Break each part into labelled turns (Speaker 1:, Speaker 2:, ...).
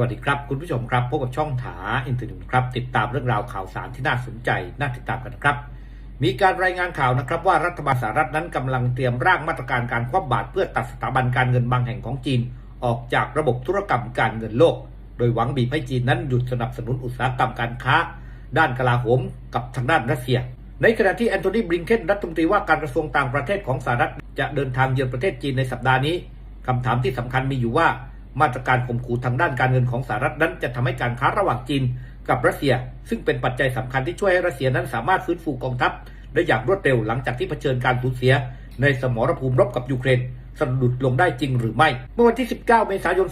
Speaker 1: วัสดีครับ คุณผู้ชมครับพบกับช่องถาอินเทอร์เน็ตครับ ติดตามเรื่องราวข่าวสารที่น่าสนใจน่าติดตามกันนะครับ มีการรายงานข่าวนะครับว่ารัฐบาลสหรัฐนั้นกำลังเตรียมร่างมาตรการการคว่ำบาตรเพื่อตัดสถาบันการเงินบางแห่งของจีน ออกจากระบบธุรกรรมการเงินโลก โดยหวังบีบให้จีนนั้นหยุดสนับสนุนอุตสาหกรรมการค้า ด้านกลาโหมกับทางด้านรัสเซีย ในขณะที่แอนโทนีบริงเคนรัฐมนตรีว่าการกระทรวงต่างประเทศของสหรัฐจะเดินทางเยือนประเทศจีนในสัปดาห์นี้คำถามที่สำคัญมีอยู่ว่า มาตรการข่มขู่ทางด้านการเงินของสหรัฐนั้นจะทำให้การค้าระหว่างจีนกับรัสเซีย ซึ่งเป็นปัจจัยสำคัญที่ช่วยให้รัสเซียนั้นสามารถฟื้นฟูกองทัพได้อย่างรวดเร็วหลังจากที่เผชิญการสูญเสีย ในสมรภูมิรบกับยูเครนสะดุดลงได้จริงหรือไม่ เมื่อวันที่ 19 เมษายน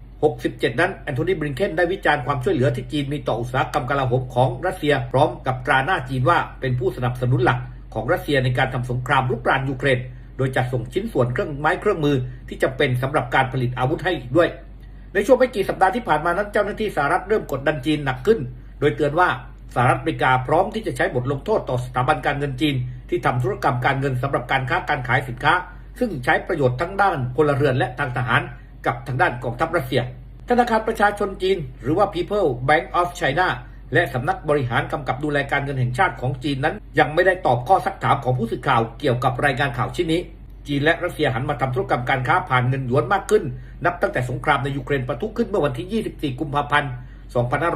Speaker 1: 2567 นั้นแอนโทนีบริงเคนได้วิจารณ์ความช่วยเหลือที่จีนมีต่ออุตสาหกรรมกลาโหมของรัสเซีย พร้อมกับตราหน้าจีนว่าเป็นผู้สนับสนุนหลักของรัสเซียในการทำสงครามรุกรานยูเครน ดยจัดส่งชิ้นส่วนเครื่องไม้เครื่องมือที่จำเป็นสำหรับการผลิตอาวุธให้อีกด้วย ในช่วงไม่กี่สัปดาห์ที่ผ่านมานั้นเจ้าหน้าที่สหรัฐเริ่มกดดันจีนหนักขึ้น โดยเตือนว่าสหรัฐอเมริกาพร้อมที่จะใช้บทลงโทษต่อสถาบันการเงินจีน ที่ทำธุรกรรมการเงินสำหรับการค้าการขายสินค้า ซึ่งใช้ประโยชน์ทั้งด้านพลเรือนและทางทหาร กับทางด้านกองทัพรัสเซีย ธนาคารประชาชนจีน หรือว่า People Bank of China และสำนักบริหารกำกับดูแลการเงินแห่งชาติของจีนนั้น ยังไม่ได้ตอบข้อสักถามของผู้สื่อข่าวเกี่ยวกับรายงานข่าวชิ้นนี้ จีนและรัสเซียหันมาทำธุรกรรมการค้าผ่านเงินหยวนมากขึ้น นับตั้งแต่สงครามในยูเครนปะทุขึ้นเมื่อวันที่ 24 กุมภาพันธ์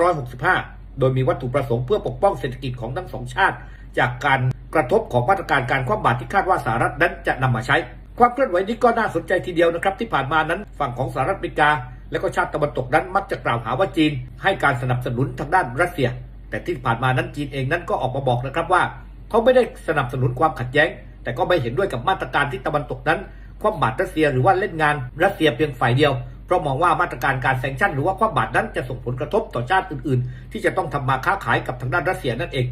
Speaker 1: 2565 โดยมีวัตถุประสงค์เพื่อปกป้องเศรษฐกิจของทั้งสองชาติ จากการกระทบของมาตรการการคว่ำบาตรที่คาดว่าสหรัฐนั้นจะนำมาใช้ ความเคลื่อนไหวนี้ก็น่าสนใจทีเดียวนะครับ ที่ผ่านมานั้นฝั่งของสหรัฐอเมริกา และก็ชาติตะวันตกนั้นมักจะกล่าวหาว่าจีน ให้การสนับสนุนทางด้านรัสเซีย แต่ที่ผ่านมานั้นจีนเองนั้นก็ออกมาบอกนะครับว่า เขาไม่ได้สนับสนุนความขัดแย้ง แต่ก็ไม่เห็นด้วยกับมาตรการที่ตะวันตกนั้นคว่ำบาตรรัสเซียหรือว่าเล่นงานรัสเซียเพียงฝ่ายเดียวเพราะมองว่ามาตรการการแซงชั่นหรือว่าคว่ำบาตรนั้นจะส่งผลกระทบต่อชาติอื่น ๆ ที่จะต้องทำมาค้าขายกับทางด้านรัสเซียนั่นเอง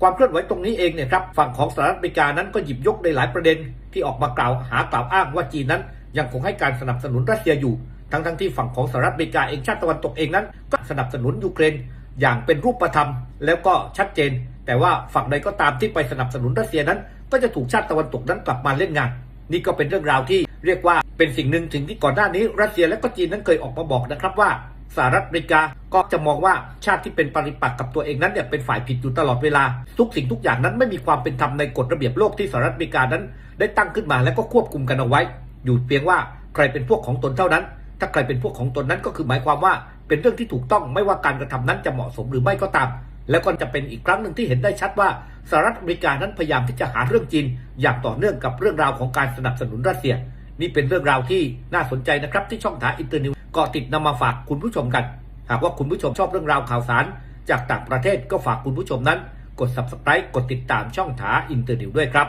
Speaker 1: ความเคลื่อนไหวตรงนี้เองเนี่ยครับฝั่งของสหรัฐอเมริกานั้นก็หยิบยกในหลายประเด็นที่ออกมากล่าวหากล่าวอ้างว่าจีนนั้น ยังคงให้การสนับสนุนรัสเซียอยู่ ทั้งทั้งที่ฝั่งของสหรัฐอเมริกาเองชาติตะวันตกเองนั้น ก็สนับสนุนยูเครนอย่างเป็นรูปธรรม แล้วก็ชัดเจน แต่ว่าฝั่งใดก็ตามที่ไปสนับสนุนรัสเซียนั้น ก็จะถูกชาติตะวันตกนั้นกลับมาเล่นงาน นี่ก็เป็นเรื่องราวที่เรียกว่าเป็นสิ่งหนึ่งถึงที่ก่อนหน้านี้รัสเซียและก็จีนนั้นเคยออกมาบอกนะครับว่า สหรัฐอเมริกาก็จะมองว่าชาติที่เป็นปริปักษ์กับตัวเองนั้นเนี่ยเป็นฝ่ายผิดอยู่ตลอดเวลา ทุกสิ่งทุกอย่างนั้นไม่มีความเป็นธรรมในกฎระเบียบโลกที่สหรัฐอเมริกานั้น ได้ตั้งขึ้นมาและก็ควบคุมกันเอาไว้ อยู่เพียงว่าใครเป็นพวกของตนเท่านั้น ถ้าใครเป็นพวกของตนนั้นก็คือหมายความว่า เป็นเรื่องที่ถูกต้องไม่ว่าการกระทำนั้นจะเหมาะสมหรือไม่ก็ตาม แล้วก็จะเป็นอีกครั้งหนึ่งที่เห็นได้ชัดว่าสหรัฐอเมริกานั้นพยายามที่จะหาเรื่องจีน อย่างต่อเนื่องกับเรื่องราวของการสนับสนุนรัสเซีย นี่เป็นเรื่องราวที่น่าสนใจนะครับที่ช่องถาอินเตอร์นิว กาะติดนำมาฝากคุณผู้ชมกัน หากว่าคุณผู้ชมชอบเรื่องราวข่าวสาร จากต่างประเทศก็ฝากคุณผู้ชมนั้น กด subscribe กดติดตามช่องถาอินเตอร์นิวด้วยครับ